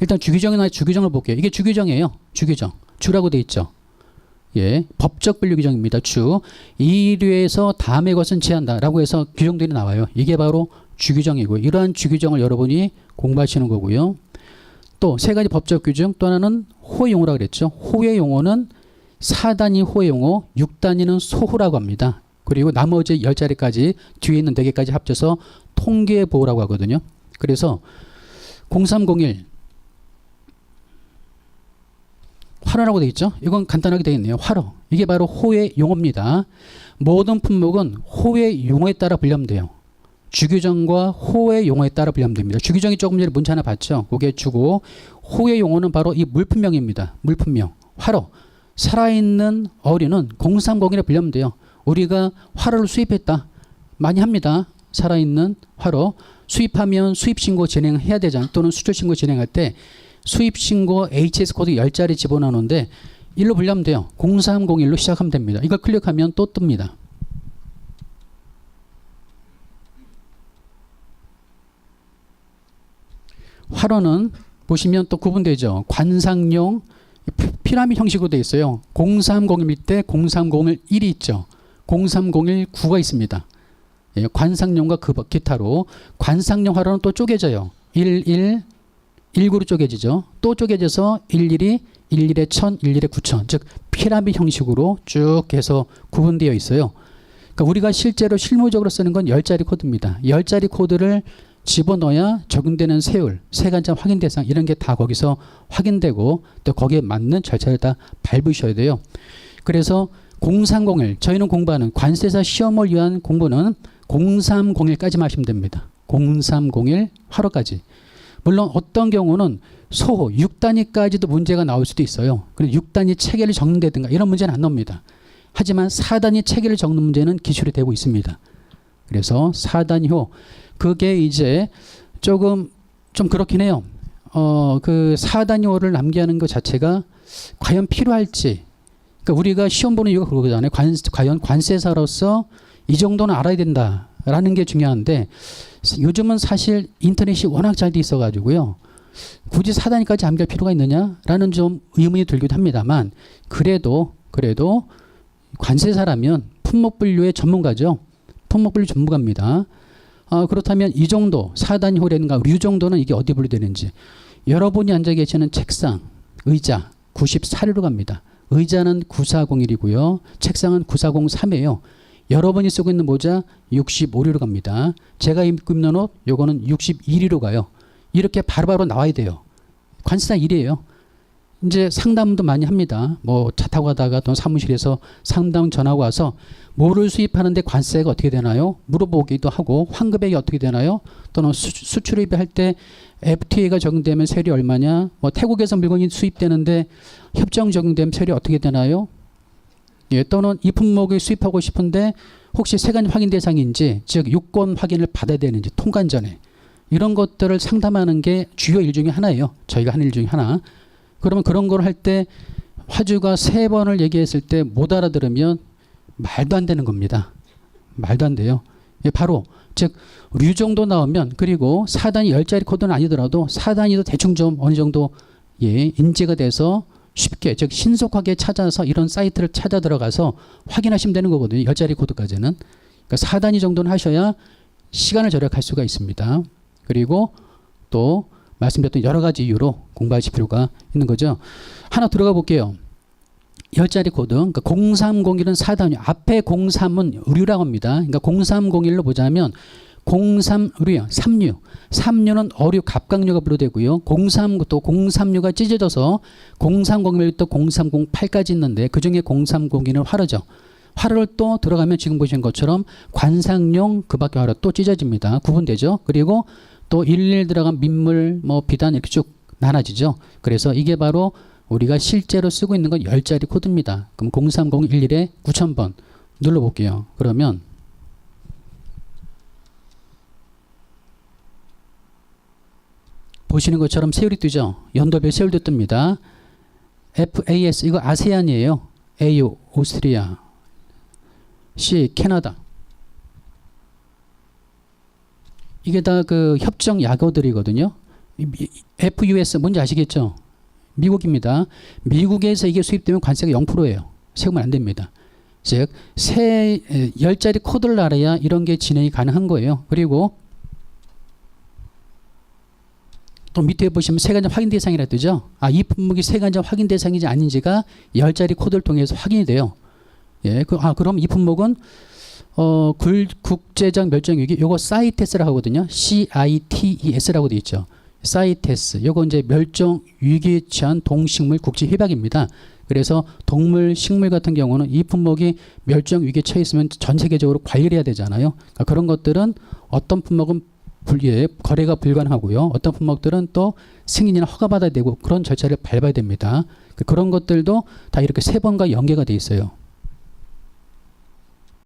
일단 주규정이나 주규정을 볼게요. 이게 주규정이에요. 주규정. 주라고 돼 있죠. 예, 법적 분류 규정입니다. 주. 이류에서 다음의 것은 제한다라고 해서 규정들이 나와요. 이게 바로 주규정이고 이러한 주규정을 여러분이 공부하시는 거고요. 또 세 가지 법적 규정 또 하나는 호의 용어라 그랬죠. 호의 용어는 4단위 호의 용어, 6단위는 소호라고 합니다. 그리고 나머지 10자리까지 뒤에 있는 4개까지 합쳐서 통계 보호라고 하거든요. 그래서 0301 활어라고 되어 있죠. 이건 간단하게 되어 있네요. 활어. 이게 바로 호의 용어입니다. 모든 품목은 호의 용어에 따라 분류돼요. 주규정과 호의 용어에 따라 분류됩니다. 주규정이 조금 전에 문자 하나 봤죠. 그게 주고 호의 용어는 바로 이 물품명입니다. 물품명. 활어. 살아있는 어류는 0301에 분류돼요. 우리가 활어를 수입했다. 많이 합니다. 살아있는 활어. 수입하면 수입신고 진행해야 되잖아요. 또는 수출신고 진행할 때 수입신고 HS 코드 10자리 집어넣는데 일로 분류하면 돼요. 0301로 시작하면 됩니다. 이걸 클릭하면 또 뜹니다. 활어는 보시면 또 구분되죠. 관상용 피- 피라미드 형식으로 되어 있어요. 0301 밑에 0301 1이 있죠. 0301 9가 있습니다. 예, 관상용과 그 기타로 관상용 활어는 또 쪼개져요. 11 19로 쪼개지죠. 또 쪼개져서 11이 11에 1000, 11에 9000. 즉 피라미드 형식으로 쭉 해서 구분되어 있어요. 그러니까 우리가 실제로 실무적으로 쓰는 건 10자리 코드입니다. 10자리 코드를 집어넣어야 적용되는 세율, 세간장 확인 대상 이런 게 다 거기서 확인되고 또 거기에 맞는 절차를 다 밟으셔야 돼요. 그래서 0301 저희는 공부하는 관세사 시험을 위한 공부는 0301까지만 하시면 됩니다. 0301 화로까지. 물론 어떤 경우는 소호 6단위까지도 문제가 나올 수도 있어요. 그리고 6단위 체계를 적는다든가 이런 문제는 안 나옵니다. 하지만 4단위 체계를 적는 문제는 기출이 되고 있습니다. 그래서 4단위호 그게 이제 조금 좀 그렇긴 해요. 어, 그 4단위호를 남기하는 것 자체가 과연 필요할지. 그러니까 우리가 시험 보는 이유가 그거잖아요. 관, 과연 관세사로서 이 정도는 알아야 된다 라는 게 중요한데 요즘은 사실 인터넷이 워낙 잘 돼 있어 가지고요. 굳이 4단위까지 암기할 필요가 있느냐라는 좀 의문이 들기도 합니다만 그래도 그래도 관세사라면 품목 분류의 전문가죠. 품목 분류 전문가입니다. 아, 그렇다면 이 정도 4단위호라든가 류 정도는 이게 어디 분류되는지 여러분이 앉아 계시는 책상, 의자 94류로 갑니다. 의자는 9401이고요. 책상은 9403이에요. 여러분이 쓰고 있는 모자 65류로 갑니다. 제가 입고 있는 옷 요거는 61위로 가요. 이렇게 바로 바로 나와야 돼요. 관세사 일이에요. 이제 상담도 많이 합니다. 뭐 차 타고 가다가 또 사무실에서 상담 전화가 와서 뭐를 수입하는데 관세가 어떻게 되나요? 물어보기도 하고 환급액이 어떻게 되나요? 또는 수, 수출입 할때 FTA가 적용되면 세율이 얼마냐? 뭐 태국에서 물건이 수입되는데 협정 적용되면 세율이 어떻게 되나요? 예, 또는 이 품목을 수입하고 싶은데 혹시 세관 확인 대상인지 즉 유권 확인을 받아야 되는지 통관 전에 이런 것들을 상담하는 게 주요 일 중에 하나예요. 저희가 하는 일 중에 하나. 그러면 그런 걸 할 때 화주가 세 번을 얘기했을 때 못 알아들으면 말도 안 되는 겁니다. 말도 안 돼요. 예, 바로 즉 류 정도 나오면 그리고 4단위 10자리 코드는 아니더라도 4단위도 대충 좀 어느 정도 예, 인지가 돼서 쉽게 즉 신속하게 찾아서 이런 사이트를 찾아 들어가서 확인하시면 되는 거거든요. 10자리 코드까지는. 그러니까 4단위 정도는 하셔야 시간을 절약할 수가 있습니다. 그리고 또 말씀드렸던 여러 가지 이유로 공부하실 필요가 있는 거죠. 하나 들어가 볼게요. 10자리 코드. 그러니까 0301은 4단위. 앞에 03은 의류라고 합니다. 그러니까 0301로 보자면 03의류야. 3류. 3류는 어류 갑각류가 분류되고요. 03또 036가 찢어져서 0301부터 0308까지 있는데 그중에 0302는 화로죠. 화로를 또 들어가면 지금 보시는 것처럼 관상용 그 밖에 화로 또 찢어집니다. 구분되죠. 그리고 또 일일 들어간 민물 뭐 비단 이렇게 쭉 나눠지죠. 그래서 이게 바로 우리가 실제로 쓰고 있는 건 10자리 코드입니다. 그럼 03011에 9000번 눌러볼게요. 그러면 보시는 것처럼 세율이 뜨죠. 연도별 세율도 뜹니다. FAS 이거 아세안이에요. AU 오스트리아 C 캐나다 이게 다 그 협정 약어들이거든요. FUS 뭔지 아시겠죠? 미국입니다. 미국에서 이게 수입되면 관세가 0%예요. 세우면 안 됩니다. 즉, 세, 에, 열 자리 코드를 알아야 이런 게 진행이 가능한 거예요. 그리고 또 밑에 보시면 세관점 확인 대상이라 뜨죠. 아, 이 품목이 세관점 확인 대상인지 아닌지가 열 자리 코드를 통해서 확인이 돼요. 예, 그, 아, 그럼 이 품목은 어, 굴, 국제적 멸종위기 요거 사이테스라고 하거든요. C-I-T-E-S라고 돼 있죠. 사이테스. 요거 이제 멸종 위기에 처한 동식물 국제 협약입니다. 그래서 동물, 식물 같은 경우는 이 품목이 멸종 위기에 처해 있으면 전 세계적으로 관리를 해야 되잖아요. 그러니까 그런 것들은 어떤 품목은 불리해 거래가 불가능하고요. 어떤 품목들은 또 승인이나 허가받아야 되고 그런 절차를 밟아야 됩니다. 그런 것들도 다 이렇게 세 번과 연계가 돼 있어요.